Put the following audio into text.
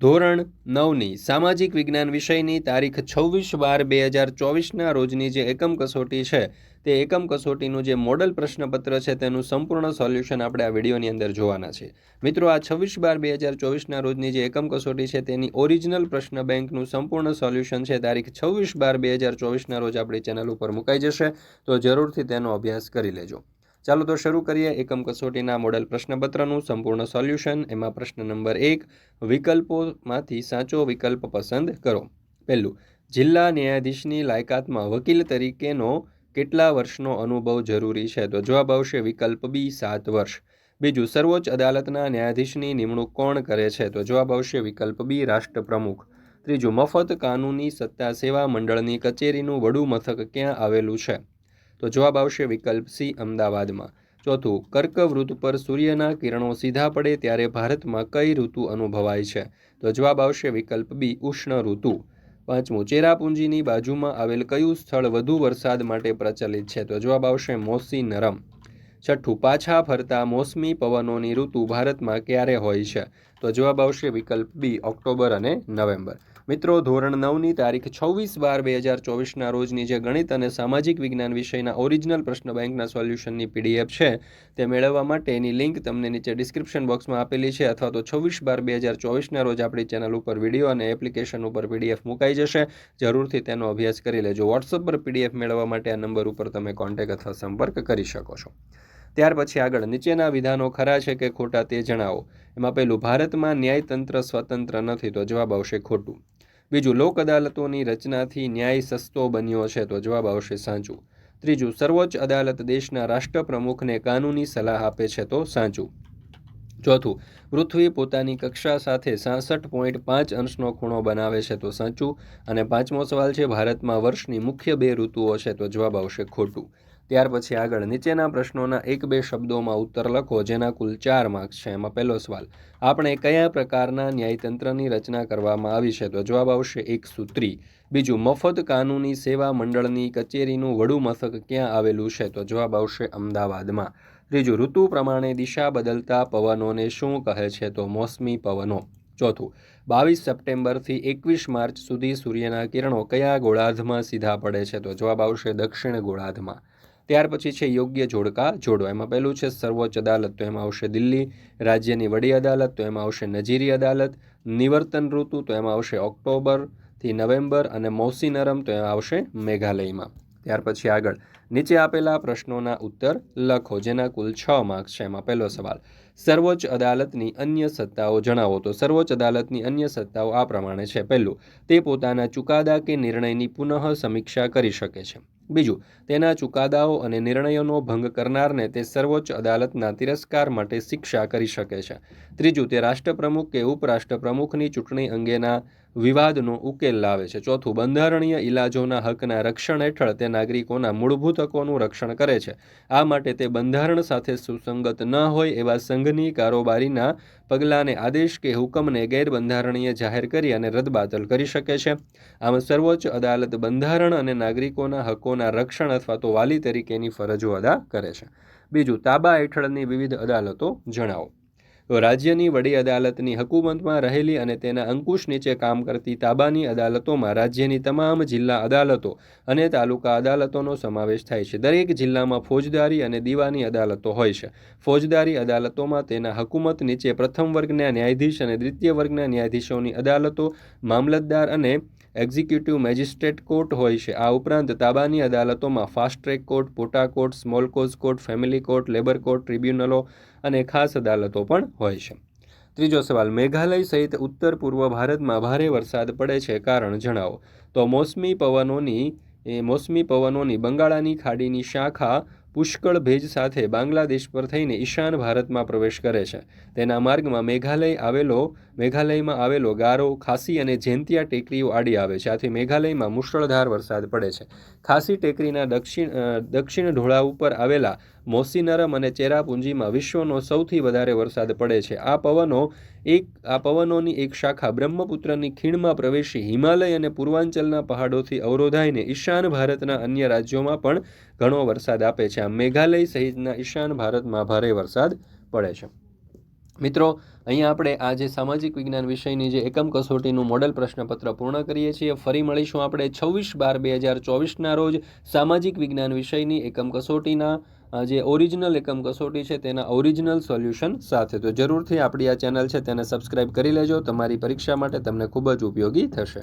ધોરણ નવની સામાજિક વિજ્ઞાન વિષયની તારીખ છવ્વીસ બાર બે હજાર ચોવીસના રોજની જે એકમ કસોટી છે, તે એકમ કસોટીનું જે મોડલ પ્રશ્નપત્ર છે, તેનું સંપૂર્ણ સોલ્યુશન આપણે આ વિડીયોની અંદર જોવાના છે. મિત્રો, આ છવ્વીસ બાર બે હજાર ચોવીસના રોજની જે એકમ કસોટી છે, તેની ઓરિજિનલ પ્રશ્ન બેંકનું સંપૂર્ણ સોલ્યુશન છે, તારીખ છવ્વીસ બાર બે હજાર ચોવીસના રોજ આપણી ચેનલ ઉપર મુકાઈ જશે, તો જરૂરથી તેનો અભ્યાસ કરી લેજો. ચાલો તો શરૂ કરીએ એકમ કસોટીના મોડલ પ્રશ્નપત્રનું સંપૂર્ણ સોલ્યુશન. એમાં પ્રશ્ન નંબર એક, વિકલ્પોમાંથી સાચો વિકલ્પ પસંદ કરો. પહેલું, જિલ્લા ન્યાયાધીશની લાયકાતમાં વકીલ તરીકેનો કેટલા વર્ષનો અનુભવ જરૂરી છે? તો જવાબ આવશે વિકલ્પ બી, સાત વર્ષ. બીજું, સર્વોચ્ચ અદાલતના ન્યાયાધીશની નિમણૂક કોણ કરે છે? તો જવાબ આવશે વિકલ્પ બી, રાષ્ટ્રપ્રમુખ. ત્રીજું, મફત કાનૂની સત્તા સેવા મંડળની કચેરીનું વડું મથક ક્યાં આવેલું છે? તો જવાબ આવશે વિકલ્પ સી, અમદાવાદમાં. ચોથું કર્કવૃત પર સૂર્યના કિરણો સીધા પડે ત્યારે ભારતમાં કઈ ઋતુ અનુભવાય છે? તો જવાબ આવશે વિકલ્પ બી, ઉષ્ણ ઋતુ. પાંચમું, ચેરાપુંજીની બાજુમાં આવેલ કયું સ્થળ વધુ વરસાદ માટે પ્રચલિત છે? તો જવાબ આવશે મોસી નરમ. છઠ્ઠું, પાછા ફરતા મોસમી પવનોની ઋતુ ભારતમાં ક્યારે હોય છે? તો જવાબ આવશે વિકલ્પ બી, ઓક્ટોબર અને નવેમ્બર. મિત્રો, ધોરણ નવની તારીખ છવ્વીસ બાર બે હજાર ચોવીસના રોજની જે ગણિત અને સામાજિક વિજ્ઞાન વિષયના ઓરિજિનલ પ્રશ્ન બેંકના સોલ્યુશનની પીડીએફ છે, તે મેળવવા માટે એની લિંક તમને નીચે ડિસ્ક્રિપ્શન બોક્સમાં આપેલી છે, અથવા તો છવ્વીસ બાર બે હજાર ચોવીસના રોજ આપણી ચેનલ ઉપર વીડિયો અને એપ્લિકેશન ઉપર પીડીએફ મુકાઈ જશે. જરૂરથી તેનો અભ્યાસ કરી લેજો. વોટ્સઅપ પર પીડીએફ મેળવવા માટે આ નંબર ઉપર તમે કોન્ટેક અથવા સંપર્ક કરી શકો છો. ત્યાર પછી આગળ નીચેના વિધાનો ખરા છે કે ખોટા તે જણાવો. એમાં પહેલું, ભારતમાં ન્યાયતંત્ર સ્વતંત્ર નથી, તો જવાબ આવશે ખોટું. બીજું, લોક અદાલતોની રચનાથી ન્યાય સસ્તો બન્યો છે તો જવાબ આવશે સાચું. ત્રીજું, સર્વોચ્ચ અદાલત દેશના રાષ્ટ્રપ્રમુખને કાનૂની સલાહ આપે છે તો સાચું. ચોથું, પૃથ્વી પોતાની કક્ષા સાથે સાસઠ પોઈન્ટ પાંચ અંશનો ખૂણો બનાવે છે તો સાચું. અને પાંચમો સવાલ છે, ભારતમાં વર્ષની મુખ્ય બે ઋતુઓ છે તો જવાબ આવશે ખોટું. ત્યાર પછી આગળ નીચેના પ્રશ્નોના એક બે શબ્દોમાં ઉત્તર લખો, જેના કુલ ચાર માર્ક્સ છે. એમાં પહેલો સવાલ, આપણે કયા પ્રકારના ન્યાયતંત્રની રચના કરવામાં આવી છે? તો જવાબ આવશે એક સૂત્રી બીજું, મફત કાનૂની સેવા મંડળની કચેરીનું વડુ મથક ક્યાં આવેલું છે? તો જવાબ આવશે અમદાવાદમાં. ત્રીજું, ઋતુ પ્રમાણે દિશા બદલતા પવનોને શું કહે છે? તો મોસમી પવનો. ચોથું, બાવીસ સપ્ટેમ્બરથી એકવીસ માર્ચ સુધી સૂર્યના કિરણો કયા ગોળાર્ધમાં સીધા પડે છે? તો જવાબ આવશે દક્ષિણ ગોળાર્ધમાં. ત્યાર પછી છે યોગ્ય જોડકા જોડો. એમાં પહેલું છે સર્વોચ્ચ અદાલત, તો એમાં આવશે દિલ્હી, રાજ્યની વડી અદાલત, તો એમાં આવશે નજીરી અદાલત, નિવર્તન ઋતુ, તો એમાં આવશે ઓક્ટોબરથી નવેમ્બર અને મૌસી નરમ, તો એમાં આવશે મેઘાલયમાં. ત્યાર પછી આગળ. નીચે આપેલા પ્રશ્નોના ઉત્તર લખો, જેના કુલ છ માર્ક્સ છે. એમાં પહેલો સવાલ, સર્વોચ્ચ અદાલતની અન્ય સત્તાઓ જણાવો. તો સર્વોચ્ચ અદાલતની અન્ય સત્તાઓ આ પ્રમાણે છે. પહેલું, તે પોતાના ચુકાદા કે નિર્ણયની પુનઃ સમીક્ષા કરી શકે છે. બીજું, તેના ચુકાદાઓ અને નિર્ણયોનો ભંગ કરનારને તે સર્વોચ્ચ અદાલતના તિરસ્કાર માટે શિક્ષા કરી શકે છે. ત્રીજું, તે રાષ્ટ્રપ્રમુખ કે ઉપરાષ્ટ્રપ્રમુખની ચૂંટણી અંગેના વિવાદનો ઉકેલ લાવે છે. ચોથું, બંધારણીય ઇલાજોના હકના રક્ષણ હેઠળ તે નાગરિકોના મૂળભૂત હકોનું રક્ષણ કરે છે. આ માટે તે બંધારણ સાથે સુસંગત ન હોય એવા સંઘની કારોબારીના પગલાંને આદેશ કે હુકમને ગેરબંધારણીય જાહેર કરી અને રદબાતલ કરી શકે છે. આમ સર્વોચ્ચ અદાલત બંધારણ અને નાગરિકોના હકોના રક્ષણ અથવા તો વાલી તરીકેની ફરજો અદા કરે છે. બીજું, તાબા હેઠળની વિવિધ અદાલતો જણાવો. રાજ્યની વડી અદાલતની હકુમતમાં રહેલી અને તેના અંકુશ નીચે કામ કરતી તાબાની અદાલતોમાં રાજ્યની તમામ જિલ્લા અદાલતો અને તાલુકા અદાલતોનો સમાવેશ થાય છે. દરેક જિલ્લામાં ફોજદારી અને દીવાની અદાલતો હોય છે. ફોજદારી અદાલતોમાં તેના હકુમત નીચે પ્રથમ વર્ગના ન્યાયાધીશ અને દ્વિતીય વર્ગના ન્યાયાધીશોની અદાલતો, મામલતદાર અને એક્ઝિક્યુટિવ મેજિસ્ટ્રેટ કોર્ટ હોય છે. આ ઉપરાંત તાબાની અદાલતોમાં fast track court, POTA court, small cause court, family court, labour court, ટ્રિબ્યુનલો અને ખાસ અદાલતો પણ હોય છે. ત્રીજો સવાલ, મેઘાલય સહિત ઉત્તર પૂર્વ ભારતમાં ભારે વરસાદ પડે છે કારણ જણાવો. તો મોસમી પવનોની, એ મોસમી પવનોની બંગાળાની ખાડીની શાખા પુષ્કળ ભેજ સાથે બાંગ્લાદેશ પર થઈને ઈશાન ભારતમાં પ્રવેશ કરે છે. તેના માર્ગમાં મેઘાલય આવેલો, મેઘાલયમાં આવેલો ગારો, ખાસી અને જેન્તિયા ટેકરીઓ આડી આવે છે. આથી મેઘાલયમાં મુશળધાર વરસાદ પડે છે. ખાસી ટેકરીના દક્ષિણ દક્ષિણ ઢોળા ઉપર આવેલા મોસીનરમ અને ચેરાપુંજીમાં વિશ્વનો સૌથી વધારે વરસાદ પડે છે. આ પવનો એક, આ પવનોની એક શાખા બ્રહ્મપુત્રની ખીણમાં પ્રવેશી હિમાલય અને પૂર્વાંચલના પહાડોથી અવરોધાઈને ઈશાન ભારતના અન્ય રાજ્યોમાં પણ ઘણો વરસાદ આપે છે. આમ મેઘાલય સહિતના ઈશાન ભારતમાં ભારે વરસાદ પડે છે. મિત્રો, અહીંયા આપણે આ જે સામાજિક વિજ્ઞાન વિષયની જે એકમ કસોટીનું મોડલ પ્રશ્નપત્ર પૂર્ણ કરીએ છીએ. ફરી મળીશું આપણે છવ્વીસ બાર બે હજાર ચોવીસના રોજ સામાજિક વિજ્ઞાન વિષયની એકમ કસોટીના જે ઓરિજિનલ એકમ કસોટી છે તેના ઓરિજિનલ સોલ્યુશન સાથે. તો જરૂરથી આપણી આ ચેનલ છે તેને સબસ્ક્રાઇબ કરી લેજો. તમારી પરીક્ષા માટે તમને ખૂબ જ ઉપયોગી થશે.